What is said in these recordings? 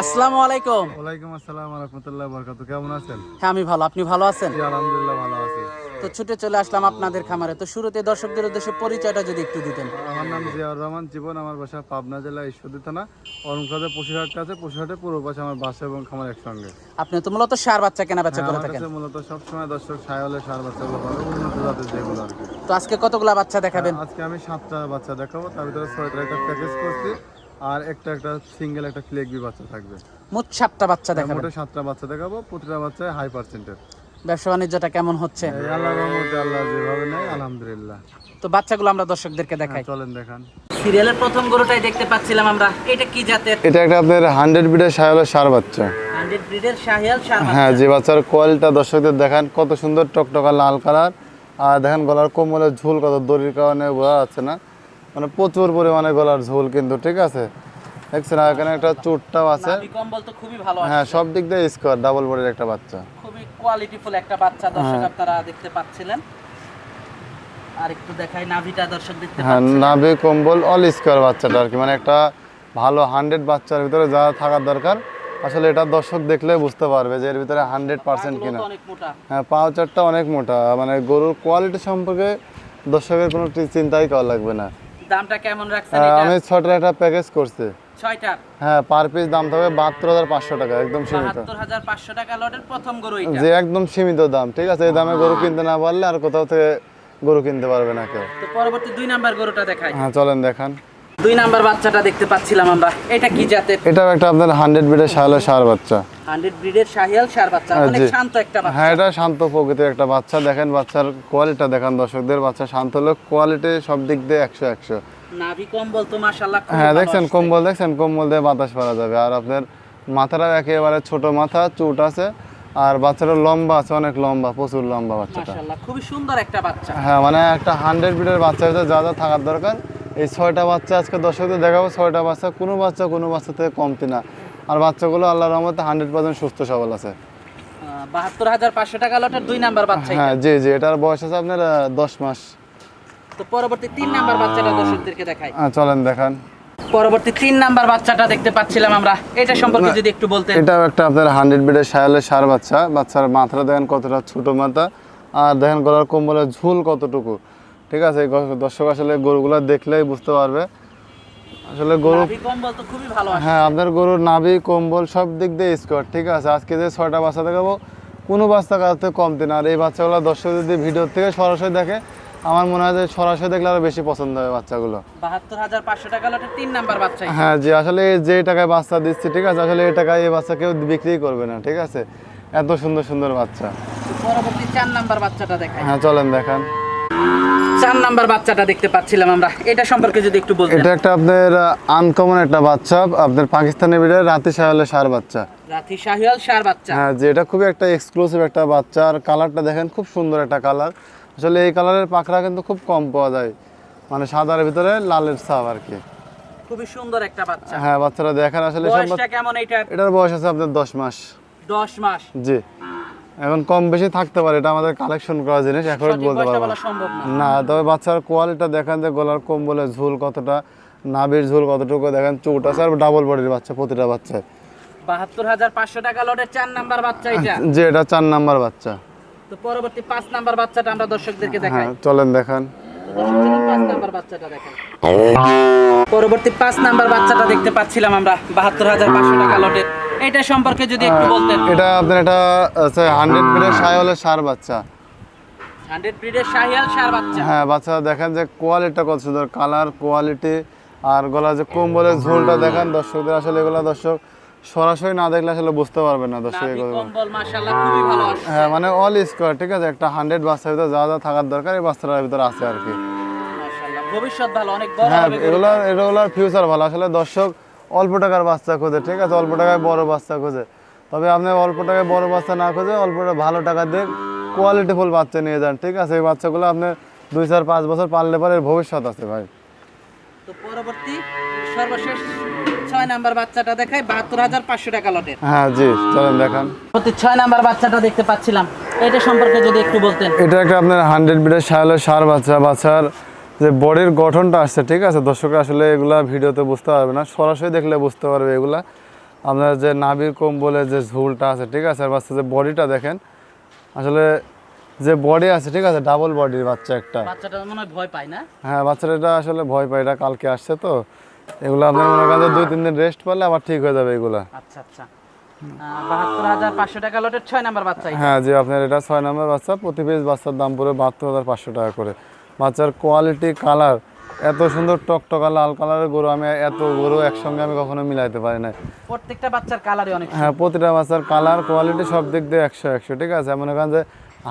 আসসালামু আলাইকুম। ওয়ালাইকুম আসসালাম রহমতুল্লাহ বরকাত কেমন আছেন? হ্যাঁ আমি ভালো আপনি ভালো আছেন? জি আলহামদুলিল্লাহ ভালো আছি। তো ছুটে চলে আসলাম আপনাদের খামারে। তো শুরুতে দর্শকদের উদ্দেশ্যে পরিচয়টা যদি একটু দিতেন। আমার নাম জিয়াউর রহমান জীবন আমার বাসা পাবনা জেলা ঈশ্বরদী থানা। পশুহাটে পূর্ব পাশে আমার বাসা এবং খামার একসঙ্গে। আপনি তো মূলত সার বাচ্চা কেনা বেচা হ্যাঁ, করে থাকেন। মূলত সবসময় দর্শক সায়লে সার পাবে উন্নত জাতের যেগুলো আর কি। তো আজকে কতগুলা বাচ্চা দেখাবেন? আজকে আমি সাতটা বাচ্চা দেখাবো তার ভিতরে ছয়টা প্যাকেজ করছি। আর একটা একটা সিঙ্গেল একটা ফ্লেগবি বাচ্চা থাকবে। মোট সাতটা বাচ্চা দেখাবেন। মোটে সাতটা বাচ্চা দেখাবো প্রতিটা বাচ্চায় হাই পার্সেন্টের ব্যবসা বাণিজ্যটা কেমন হচ্ছে? এই আল্লাহর রহমতে আল্লাহ যেভাবে নেয় আলহামদুলিল্লাহ। তো বাচ্চাগুলো আমরা দর্শকদেরকে দেখাই। হ্যাঁ, চলেন দেখান। সিরিয়ালের প্রথম গরুটাই দেখতে পাচ্ছিলাম আমরা। এটা কি জাতের? এটা একটা আপনার হান্ড্রেড বিডের সায়লের সার বাচ্চা। ব্রিডের শাহিয়াল সার বাচ্চা। হ্যাঁ যে বাচ্চার কোয়ালিটা দর্শকদের দেখান কত সুন্দর টকটকা লাল কালার আর দেখেন গলার কোমলের ঝুল কত দড়ির কারণে বোঝা যাচ্ছে না। মানে প্রচুর পরিমাণে গলার ঝোল কিন্তু ঠিক আছে? দেখছেন এখানে একটা চুটটাও আছে। কম্বল তো খুবই ভালো হ্যাঁ সব দিক দিয়ে স্কোয়ার ডাবল বডির একটা বাচ্চা। খুবই কোয়ালিটিফুল একটা বাচ্চা দর্শক হ্যাঁ। আপনারা দেখতে পাচ্ছিলেন। আর একটু দেখাই নাভিটা দর্শক দেখতে হ্যাঁ নাভি কম্বল অল স্কোয়ার বাচ্চাটা আর কি। মানে একটা ভালো হান্ড্রেড বাচ্চার ভিতরে যা থাকার দরকার আসলে এটা দর্শক দেখলে বুঝতে পারবে যে এর ভিতরে হান্ড্রেড পার্সেন্ট কিনা। হ্যাঁ পাউচারটা অনেক মোটা। মানে গরুর কোয়ালিটি সম্পর্কে দর্শকের কোনো চিন্তাই করা লাগবে না। দামটা কেমন রাখছেন এটা? আমি ছটার একটা প্যাকেজ করছি। হ্যাঁ পার পিস দাম থাকবে বাহাত্তর হাজার পাঁচশো টাকা একদম সীমিত। হাজার পাঁচশো টাকা লটের প্রথম গরু এটা? যে একদম সীমিত দাম ঠিক আছে? এই দামে গরু কিনতে না পারলে আর কোথাও থেকে গরু কিনতে পারবে না কেউ। তো পরবর্তী দুই নাম্বার গরুটা দেখাই। হ্যাঁ চলেন দেখান। দুই নাম্বার বাচ্চাটা দেখতে পাচ্ছিলাম আমরা। এটা কি জাতের? একটা আপনার হান্ড্রেড বিডের সালে সার বাচ্চা। হান্ড্রেড ব্রিডের শাহিয়াল সার বাচ্চা। হ্যাঁ, অনেক শান্ত একটা বাচ্চা। হ্যাঁ এটা শান্ত প্রকৃতির একটা বাচ্চা। দেখেন বাচ্চার কোয়ালিটা দেখান দর্শকদের। বাচ্চা শান্ত হলো কোয়ালিটি সব দিক দিয়ে একশো একশো। নাভি কম্বল তো মাশাআল্লাহ হ্যাঁ ভালো দেখছেন কম্বল দেখছেন কম্বল দিয়ে বাতাস পারা যাবে। আর আপনার মাথাটাও একেবারে ছোট মাথা চুট আছে। আর বাচ্চাটা লম্বা আছে অনেক লম্বা প্রচুর লম্বা বাচ্চাটা। মাশাআল্লাহ খুবই সুন্দর একটা বাচ্চা। হ্যাঁ মানে একটা হান্ড্রেড বিটের বাচ্চা যা যা থাকার দরকার এই ছয়টা বাচ্চা আজকে দর্শকদের দেখাবো ছয়টা বাচ্চা কোনো বাচ্চা কোনো বাচ্চা থেকে কমতি না। আর বাচ্চাগুলো আল্লাহ রহমতে হান্ড্রেড পার্সেন্ট সুস্থ সবল আছে। বাহাত্তর হাজার পাঁচশো টাকা লটের দুই নাম্বার বাচ্চা হ্যাঁ জি জি এটার বয়স আছে আপনার দশ মাস। তো পরবর্তী তিন নাম্বার বাচ্চাটা দর্শকদেরকে দেখাই। আহ, চলেন দেখান। পরবর্তী তিন নাম্বার বাচ্চাটা দেখতে পাচ্ছিলাম আমরা। এটা সম্পর্কে যদি একটু বলতেন। এটাও একটা আপনার হান্ড্রেড বিটের সায়ালের সার বাচ্চা। বাচ্চার মাথাটা দেখেন কতটা ছোট মাথা। আর দেখেন গলার কম্বলের ঝুল কতটুকু। ঠিক আছে দর্শক আসলে গরুগুলো দেখলেই বুঝতে পারবে। আসলে গরু কম্বল তো খুবই ভালো হ্যাঁ আপনার গরুর নাভি কম্বল সব দিক দিয়ে স্কোয়ার ঠিক আছে? আজকে যে ছয়টা বাচ্চা দেখাবো কোনো বাচ্চা কাছ কমতি না আর এই বাচ্চাগুলো দর্শক যদি ভিডিও থেকে সরাসরি দেখে আমার মনে হয় যে সরাসরি দেখলে আরও বেশি পছন্দ হবে বাচ্চাগুলো। বাহাত্তর হাজার পাঁচশো টাকা লটের তিন নাম্বার বাচ্চা হ্যাঁ যে আসলে যে টাকায় বাচ্চা দিচ্ছি ঠিক আছে? আসলে এই টাকায় এই বাচ্চা কেউ বিক্রি করবে না ঠিক আছে? এত সুন্দর সুন্দর বাচ্চা। পরবর্তী চার নাম্বার বাচ্চাটা দেখাই। হ্যাঁ চলেন দেখান। চার নাম্বার বাচ্চাটা দেখতে পাচ্ছিলাম আমরা। এটা সম্পর্কে যদি একটু বলতেন। এটা একটা আপনার আনকমন একটা বাচ্চা আপনার পাকিস্তানি বিড়ের রাতে সাহেলের সার বাচ্চা। রাথি শাহিয়াল সার বাচ্চা। হ্যাঁ যে এটা খুবই একটা এক্সক্লুসিভ একটা বাচ্চা আর কালারটা দেখেন খুব সুন্দর একটা কালার আসলে এই কালারের পাখরা কিন্তু খুব কম পাওয়া যায় মানে সাদার ভিতরে লালের ছাপ আর কি। খুবই সুন্দর একটা বাচ্চা। হ্যাঁ বাচ্চারা দেখেন আসলে বয়সটা কেমন এটার এটার বয়স আছে আপনার দশ মাস। দশ মাস। জি। এখন কম বেশি থাকতে পারে এটা আমাদের কালেকশন করা জিনিস এখন বলতে পারব না। তবে বাচ্চার কোয়ালিটা দেখেন যে গলার কম্বলের ঝুল কতটা নাভির ঝুল কতটুকু দেখেন চোট আছে আর ডাবল বডির বাচ্চা প্রতিটা বাচ্চায় বাহাত্তর হাজার পাঁচশো টাকা লটের চার নাম্বার বাচ্চা এটা। যে এটা চার নাম্বার বাচ্চা। তো পরবর্তী পাঁচ নাম্বার বাচ্চাটা আমরা দর্শকদেরকে দেখাই। হ্যাঁ চলেন দেখান। দেখাই। পরবর্তী পাঁচ নাম্বার বাচ্চাটা দেখতে পাচ্ছিলাম আমরা বাহাত্তর হাজার পাঁচশো টাকা লটের এটা সম্পর্কে যদি একটু বলতেন। এটা আপনার এটা হান্ড্রেড মিটার সায়লের সার বাচ্চা। হান্ড্রেড ব্রিডের শাহিয়াল সার বাচ্চা? হ্যাঁ বাচ্চা দেখেন যে কোয়ালিটিটা কত সুন্দর কালার কোয়ালিটি আর গলা যে কম্বলের ঝোলটা দেখেন দর্শকদের আসলে এগুলো দর্শক সরাসরি না দেখলে আসলে বুঝতে পারবেন না দর্শক এগুলো। কম্বল মাশাআল্লাহ খুবই ভালো আসছে। হ্যাঁ মানে অল স্কোয়ার ঠিক আছে? একটা হান্ড্রেড বাচ্চার ভিতরে যা যা থাকার দরকার এই বাচ্চাটার ভিতরে আছে আর কি। ভবিষ্যৎ ভালো অনেক বড় হ্যাঁ। এগুলোর এগুলোর ফিউচার ভালো। আসলে দর্শক অল্প টাকার বাচ্চা খোঁজে ঠিক আছে? অল্প টাকায় বড় বাচ্চা খোঁজে। তবে আপনি অল্প টাকায় বড় বাচ্চা না খোঁজে অল্প টাকা ভালো টাকা দিয়ে কোয়ালিটিফুল বাচ্চা নিয়ে যান ঠিক আছে? এই বাচ্চাগুলো আপনি দুই চার পাঁচ বছর পাললে পরে এর ভবিষ্যৎ আছে ভাই। তো পরবর্তী সর্বশেষ ছয় নাম্বার বাচ্চাটা দেখাই বাহাত্তর হাজার পাঁচশো টাকা লটের। হ্যাঁ জি চলেন দেখান। ছয় নাম্বার বাচ্চাটা দেখতে পাচ্ছিলাম। এটা সম্পর্কে যদি একটু বলতেন। এটা একটা আপনার হান্ড্রেড বিটের সায়ালের সার বাচ্চা বাচ্চার যে বডির গঠনটা আসছে ঠিক আছে? দর্শকরা আসলে এগুলা ভিডিওতে বুঝতে পারবে না। সরাসরি দেখলে বুঝতে পারবে এগুলা। আপনার যে নাভির কম্বলের যে ঝুলটা আছে ঠিক আছে? আর বাচ্চা যে বডিটা দেখেন আসলে যে বডি আছে ঠিক আছে? ডাবল বডির বাচ্চা একটা। বাচ্চাটা মনে ভয় পায় না? হ্যাঁ বাচ্চাটা এটা আসলে ভয় পায় এটা কালকে আসছে তো। এগুলো আপনার মনে করেন যে দুই তিন দিন রেস্ট করলে আবার ঠিক হয়ে যাবে এগুলা। আচ্ছা আচ্ছা। বাহাত্তর হাজার পাঁচশো টাকা লটের ছয় নাম্বার বাচ্চা হ্যাঁ জি আপনার এটা ছয় নম্বর বাচ্চা। প্রতি পিস বাচ্চার দাম পড়ে বাহাত্তর হাজার পাঁচশো টাকা করে। বাচ্চার কোয়ালিটি কালার এত সুন্দর টকটকা লাল কালারের গরু আমি এত গরু একসঙ্গে আমি কখনো মিলাইতে পারি না প্রত্যেকটা বাচ্চার কালারই অনেক হ্যাঁ প্রতিটা বাচ্চার কালার কোয়ালিটি সব দিক দিয়ে একশো একশো ঠিক আছে? মনে করেন যে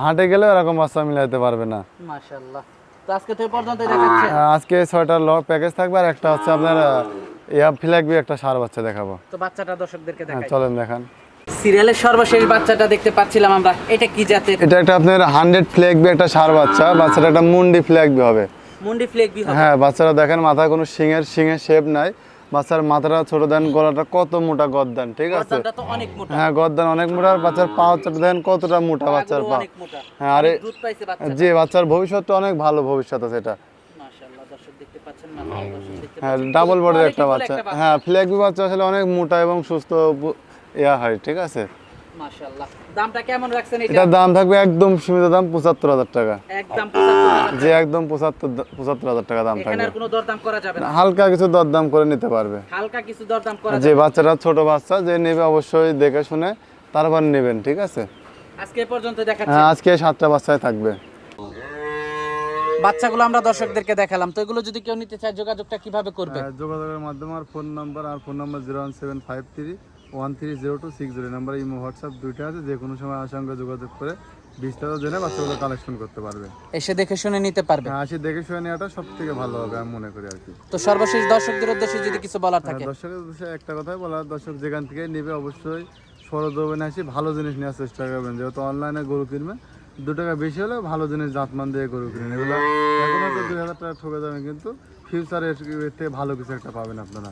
হাটে গেলে এরকম বাচ্চা মিলাইতে পারবে না। মাশাআল্লাহ। আজকে তো ছয়টা ল প্যাকেজ থাকবে আর একটা হচ্ছে আপনার ইয়া ফ্ল্যাগবি একটা সার বাচ্চা দেখাবো। তো বাচ্চাটা দর্শকদেরকে হ্যাঁ দেখাই। চলেন দেখান। সিরিয়ালের সর্বশেষ বাচ্চাটা দেখতে পাচ্ছিলাম আমরা। এটা কি জাতের? এটা একটা আপনার হান্ড্রেড ফ্ল্যাগবি একটা সার বাচ্চা। বাচ্চাটা একটা মুন্ডি ফ্ল্যাগবি হবে। মুন্ডি ফ্লেক হবে। হ্যাঁ বাচ্চারা দেখেন মাথায় কোনো শিঙের শিঙের শেপ নাই। বাচ্চার মাথাটা ছোট দেন গলাটা কত মোটা গদ্দান ঠিক আছে? হ্যাঁ গদ্দান অনেক মোটা বাচ্চার পা হচ্চাটা দেখেন কতটা মোটা বাচ্চার পা। হ্যাঁ আরে যে বাচ্চার ভবিষ্যৎটা অনেক ভালো ভবিষ্যৎ আছে এটা। হ্যাঁ ডাবল বডির একটা বাচ্চা। হ্যাঁ ফ্ল্যাগবি বাচ্চা আসলে অনেক মোটা এবং সুস্থ ইয়া হয় ঠিক আছে? দামটা কেমন রাখছেন এটার দাম থাকবে একদম সীমিত দাম পঁচাত্তর হাজার টাকা। একদম যে একদম পঁচাত্তর পঁচাত্তর হাজার টাকা দাম থাকবে। কোনো দরদাম করা যাবে না। হালকা কিছু দরদাম করে নিতে পারবে। হালকা কিছু দরদাম করা যে যাবে। বাচ্চাটা ছোট বাচ্চা যে নেবে অবশ্যই দেখে শুনে তারপর নেবেন ঠিক আছে? আজকে পর্যন্ত দেখাচ্ছি। হ্যাঁ আজকে সাতটা বাচ্চায় থাকবে। বাচ্চাগুলো আমরা দর্শকদেরকে দেখালাম। তো এগুলো যদি কেউ নিতে চায় যোগাযোগটা কীভাবে করবে? হ্যাঁ, যোগাযোগের মাধ্যমে আর ফোন নাম্বার আর phone number zero one seven five three one three zero two six zero number imo WhatsApp দুইটা আছে যে কোনো সময় আমার সঙ্গে যোগাযোগ করে বিস্তারিত জেনে বাচ্চাগুলো কালেকশন করতে পারবে। এসে দেখে শুনে নিতে পারবে। হ্যাঁ আসি দেখে শুনে নেওয়াটা সব থেকে ভালো হবে আমি মনে করি আর কি। তো সর্বশেষ দর্শকদের উদ্দেশ্যে যদি কিছু বলার থাকে। দর্শকের উদ্দেশ্যে একটা কথাই বলা দর্শক যেখান থেকে নেবে অবশ্যই সরজমিনে আসি ভালো জিনিস নেওয়ার চেষ্টা করবেন। যেহেতু অনলাইনে গরু কিনবেন দু টাকা বেশি হলে ভালো জিনিস জাতমান দিয়ে গরু কিনেন। এগুলো এখন হয়তো দুই হাজার টাকা ঠকে যাবেন কিন্তু ফিউচারে এর থেকে ভালো কিছু একটা পাবেন আপনারা।